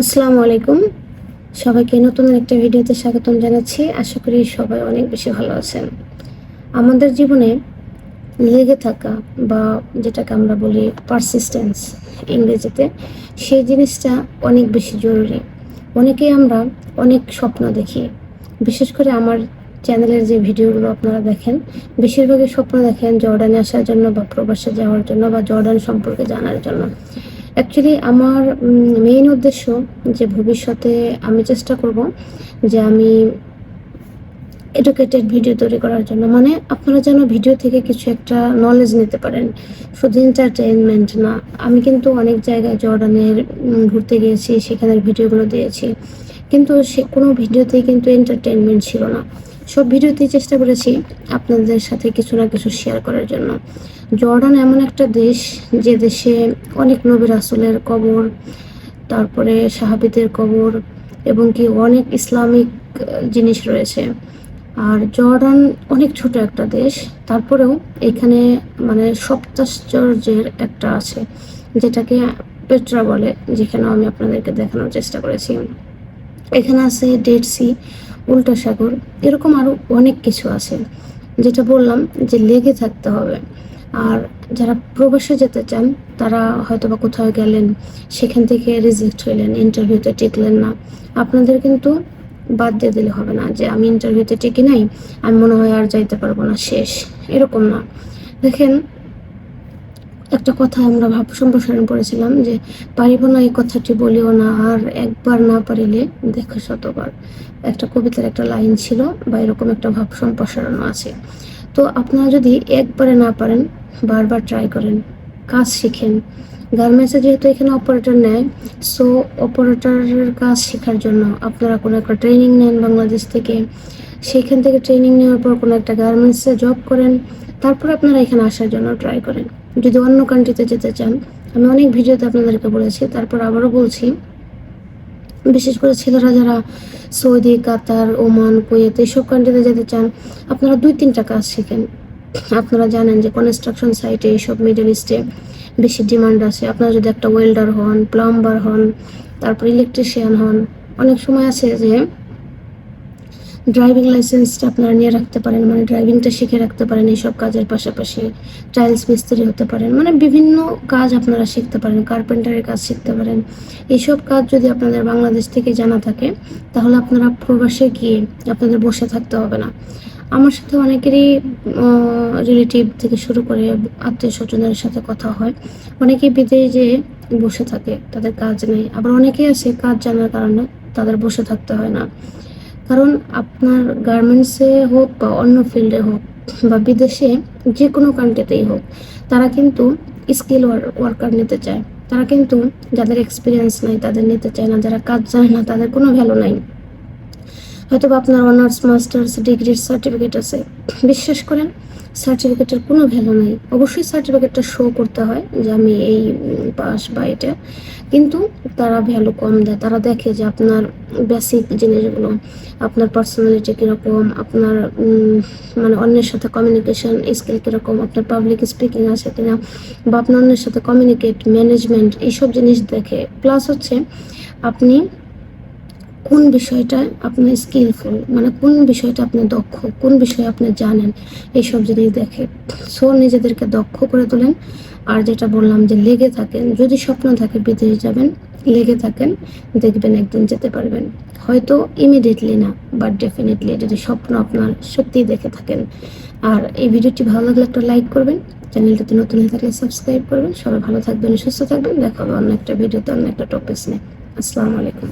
আসসালামু আলাইকুম। সবাইকে নতুন একটা ভিডিওতে স্বাগতম জানাচ্ছি। আশা করি সবাই অনেক বেশি ভালো আছেন। আমাদের জীবনে লেগে থাকা বা যেটাকে আমরা বলি পারসিস্টেন্স ইংরেজিতে, সেই জিনিসটা অনেক বেশি জরুরি। অনেকেই আমরা অনেক স্বপ্ন দেখি। বিশেষ করে আমার চ্যানেলের যে ভিডিওগুলো আপনারা দেখেন, বেশিরভাগই স্বপ্ন দেখেন জর্ডানে আসার জন্য বা প্রবাসে যাওয়ার জন্য বা জর্ডান সম্পর্কে জানার জন্য। অ্যাকচুয়ালি আমার মেইন উদ্দেশ্য যে ভবিষ্যতে আমি চেষ্টা করব যে আমি এডুকেটেড ভিডিও তৈরি করার জন্য। মানে আপনারা যেন ভিডিও থেকে কিছু একটা নলেজ নিতে পারেন। শুধু এন্টারটেইনমেন্ট না। আমি কিন্তু অনেক জায়গায় জর্ডানের ঘুরতে গিয়েছি, সেখানের ভিডিওগুলো দিয়েছি। কিন্তু সে, কোনো ভিডিওতেই কিন্তু এন্টারটেইনমেন্ট ছিল না। সব ভিডিওতেই চেষ্টা করেছি আপনাদের সাথে কিছু না কিছু শেয়ার করার জন্য। জর্ডান এমন একটা দেশ যে দেশে অনেক নবী রাসুলের কবর, তারপরে সাহাবিদের কবর এবং কি অনেক ইসলামিক জিনিস রয়েছে। আর জর্ডান অনেক ছোট একটা দেশ, তারপরেও এখানে মানে সপ্তাশ্চর্যের একটা আছে, যেটাকে পেট্রা বলে, যেখানেও আমি আপনাদেরকে দেখানোর চেষ্টা করেছি। এখানে আছে ডেড সি, উল্টা সাগর, এরকম আরও অনেক কিছু আছে। যেটা বললাম যে লেগে থাকতে হবে। আর যারা প্রবাসে যেতে চান, তারা হয়তো বা কোথাও গেলেন, সেখান থেকে রিজেক্ট হইলেন, ইন্টারভিউতে টিকলেন না। আপনাদের কিন্তু বাদ দিয়ে দিলে হবে না যে আমি ইন্টারভিউতে টিকি নাই, আমি মনে হয় আর যাইতে পারব না, শেষ। এরকম না। দেখেন, একটা কথা আমরা ভাব সম্প্রসারণ করেছিলাম যে পারিব না এই কথাটি বলিও না, আর একবার না পারিলে দেখো শতবার। একটা কবিতার একটা লাইন ছিল বা এরকম একটা ভাব সম্প্রসারণও আছে। তো আপনারা যদি একবারে না পারেন বারবার ট্রাই করেন, কাজ শিখেন। গার্মেন্টসে যেহেতু এখানে অপারেটর নেয় সো অপারেটরের কাজ শেখার জন্য আপনারা কোনো একটা ট্রেনিং নেন বাংলাদেশ থেকে। সেইখান থেকে ট্রেনিং নেওয়ার পর কোনো একটা গার্মেন্টসে জব করেন, তারপর আপনারা এখানে আসার জন্য ট্রাই করেন। যদি অন্য কান্ট্রিতে যেতে চান, আমি অনেক ভিডিওতে আপনাদেরকে বলেছি, তারপর আবারও বলছি। বিশেষ করে ছেলেরা যারা সৌদি, কাতার, ওমান, কুয়েত, এইসব কান্ট্রিতে যেতে চান, আপনারা দুই তিনটা কাজ শিখেন। আপনারা জানেন যে কনস্ট্রাকশন সাইটে এইসব মিডল ইস্টে বেশি ডিমান্ড আছে। আপনারা যদি একটা ওয়েল্ডার হন প্লাম্বার হন, তারপর ইলেকট্রিশিয়ান হন, অনেক সময় আছে যে ড্রাইভিং লাইসেন্সটা আপনারা নিয়ে রাখতে পারেন মানে ড্রাইভিংটা শিখে রাখতে পারেন এইসব কাজের পাশাপাশি টাইলস মিস্ত্রি হতে পারেন মানে বিভিন্ন কাজ আপনারা শিখতে পারেন কার্পেন্টারের কাজ শিখতে পারেন। এইসব কাজ যদি আপনাদের বাংলাদেশ থেকে জানা থাকে, তাহলে আপনারা প্রবাসে গিয়ে আপনাদের বসে থাকতে হবে না। আমার সাথে অনেকেরই রিলেটিভ থেকে শুরু করে আত্মীয় স্বজনের সাথে কথা হয়। অনেকে বিদেশে যেয়ে বসে থাকে, তাদের কাজ নেই। আবার অনেকেই আছে কাজ জানার কারণে তাদের বসে থাকতে হয় না। কারণ আপনার গার্মেন্টসে হোক বা অন্য ফিল্ডে হোক বা বিদেশে যে কোনো কান্ট্রিতেই হোক, তারা কিন্তু স্কিল ওয়ার্কার নিতে চায়। তারা কিন্তু যাদের এক্সপিরিয়েন্স নাই, তাদের নিতে চায় না। যারা কাজ জানে না, তাদের কোনো ভ্যালু নাই। হয়তো আপনার অনার্স মাস্টার্স ডিগ্রির সার্টিফিকেট আছে। বিশ্বাস করেন সার্টিফিকেটের কোনো ভ্যালু নাই। অবশ্যই সার্টিফিকেটটা শো করতে হয় যে আমি এই পাস বা এটা। কিন্তু তারা ভ্যালু কম দেয়। তারা দেখে যে আপনার বেসিক জিনিসগুলো, আপনার পার্সোনালিটি কীরকম, আপনার মানে অন্যের সাথে কমিউনিকেশন স্কিল কীরকম, আপনার পাবলিক স্পিকিং আছে কিনা, বা আপনার অন্যের সাথে কমিউনিকেট ম্যানেজমেন্ট এইসব জিনিস দেখে। প্লাস হচ্ছে, আপনি কোন বিষয়টায় আপনার স্কিলফুল মানে কোন বিষয়টা আপনি দক্ষ, কোন বিষয়ে আপনি জানেন, এইসব জিনিস দেখে সো নিজেদেরকে দক্ষ করে তোলেন। আর যেটা বললাম যে লেগে থাকেন, যদি স্বপ্ন থাকে বিদেশ যাবেন, লেগে থাকেন, দেখবেন একদিন যেতে পারবেন। হয়তো ইমিডিয়েটলি না বাট ডেফিনেটলি যদি স্বপ্ন আপনার সত্যিই দেখে থাকেন। আর এই ভিডিওটি ভালো লাগলে একটা লাইক করবেন, চ্যানেলটাতে নতুন হয়ে থাকলে সাবস্ক্রাইব করবেন। সবাই ভালো থাকবেন, সুস্থ থাকবেন, দেখা অন্য একটা ভিডিওতে, অন্য একটা টপিক্স নিয়ে। আসসালামু আলাইকুম।